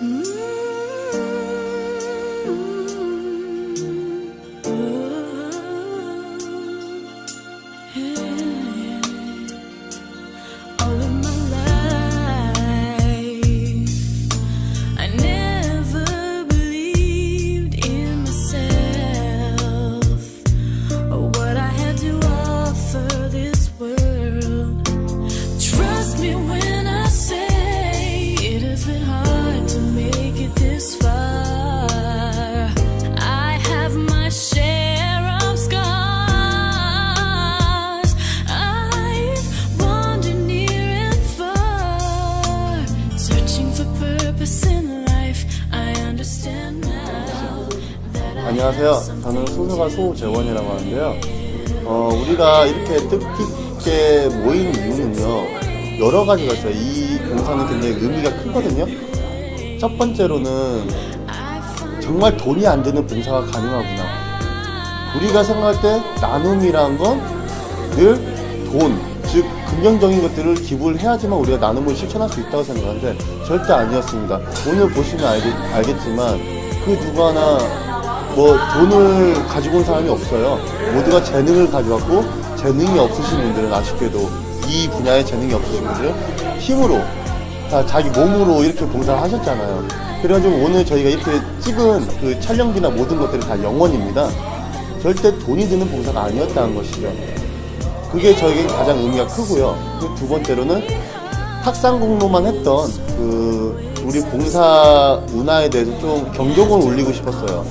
Mm-hmm. 안녕하세요. 저는 소설가 소재원이라고 하는데요. 어, 우리가 이렇게 뜻깊게 모인 이유는요. 여러 가지가 있어요. 이 봉사는 굉장히 의미가 크거든요. 첫 번째로는 정말 돈이 안 드는 봉사가 가능하구나. 우리가 생각할 때 나눔이란 건 늘 돈, 즉 긍정적인 것들을 기부를 해야지만 우리가 나눔을 실천할 수 있다고 생각하는데 절대 아니었습니다. 오늘 보시면 알겠, 알겠지만 그 누구 하나 뭐 돈을 가지고 온 사람이 없어요. 모두가 재능을 가져왔고 재능이 없으신 분들은 아쉽게도 이 분야에 재능이 없으신 분들은 힘으로 다 자기 몸으로 이렇게 봉사를 하셨잖아요. 그래가지고 오늘 저희가 이렇게 찍은 그 촬영비나 모든 것들이 다 영원입니다. 절대 돈이 드는 봉사가 아니었다는 것이죠. 그게 저에게 가장 의미가 크고요. 그두 번째로는 탁상공로만 했던 그 우리 봉사 문화에 대해서 좀 경종을 울리고 싶었어요.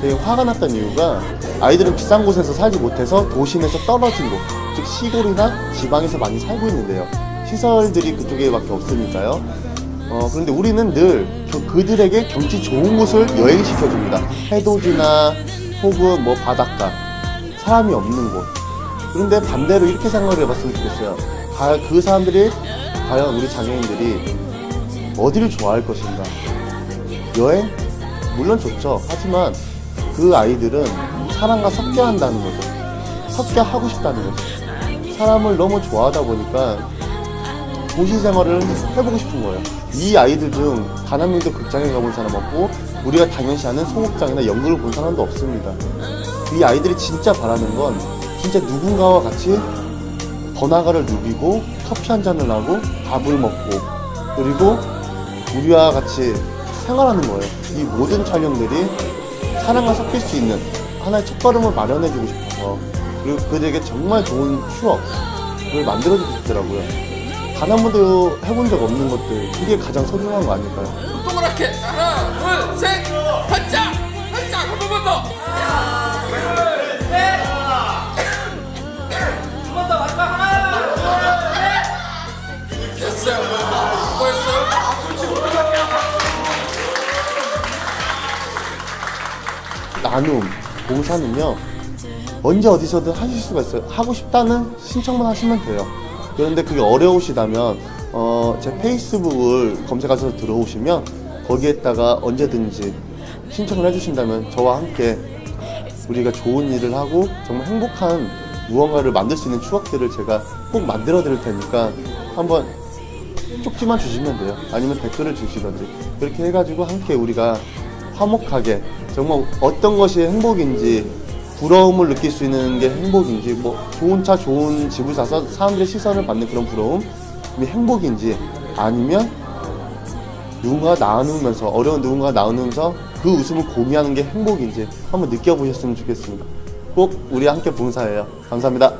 되게 화가 났던 이유가 아이들은 비싼 곳에서 살지 못해서 도심에서 떨어진 곳, 즉 시골이나 지방에서 많이 살고 있는데요. 시설들이 그쪽에밖에 없으니까요. 어, 그런데 우리는 늘 그- 그들에게 경치 좋은 곳을 여행시켜줍니다. 해돋이나 혹은 뭐 바닷가, 사람이 없는 곳. 그런데 반대로 이렇게 생각을 해봤으면 좋겠어요. 가- 그 사람들이 과연 우리 장애인들이 어디를 좋아할 것인가? 여행? 물론 좋죠. 하지만 그 아이들은 사람과 섞여 한다는 거죠. 섞여 하고 싶다는 거죠. 사람을 너무 좋아하다 보니까 도시 생활을 해보고 싶은 거예요. 이 아이들 중 단 한 명도 극장에 가본 사람 없고 우리가 당연시 하는 소극장이나 연극을 본 사람도 없습니다. 이 아이들이 진짜 바라는 건 진짜 누군가와 같이 번화가를 누비고 커피 한 잔을 하고 밥을 먹고 그리고 우리와 같이 생활하는 거예요. 이 모든 촬영들이 사랑과 섞일 수 있는 하나의 첫걸음을 마련해주고 싶어서 그리고 그들에게 정말 좋은 추억을 만들어주고 싶더라고요. 단 한 번도 해본 적 없는 것들 그게 가장 소중한 거 아닐까요? 동그랗게 하나 둘셋 반짝 반짝 한 번만 더 됐어요 나눔, 봉사는요, 언제 어디서든 하실 수가 있어요. 하고 싶다는 신청만 하시면 돼요. 그런데 그게 어려우시다면, 어, 제 페이스북을 검색하셔서 들어오시면, 거기에다가 언제든지 신청을 해주신다면, 저와 함께 우리가 좋은 일을 하고, 정말 행복한 무언가를 만들 수 있는 추억들을 제가 꼭 만들어 드릴 테니까, 한번 쪽지만 주시면 돼요. 아니면 댓글을 주시던지. 그렇게 해가지고 함께 우리가 화목하게 정말 어떤 것이 행복인지 부러움을 느낄 수 있는 게 행복인지 뭐 좋은 차 좋은 집을 사서 사람들의 시선을 받는 그런 부러움이 행복인지 아니면 누군가 나누면서 어려운 누군가 나누면서 그 웃음을 공유하는 게 행복인지 한번 느껴보셨으면 좋겠습니다. 꼭 우리 함께 봉사해요. 감사합니다.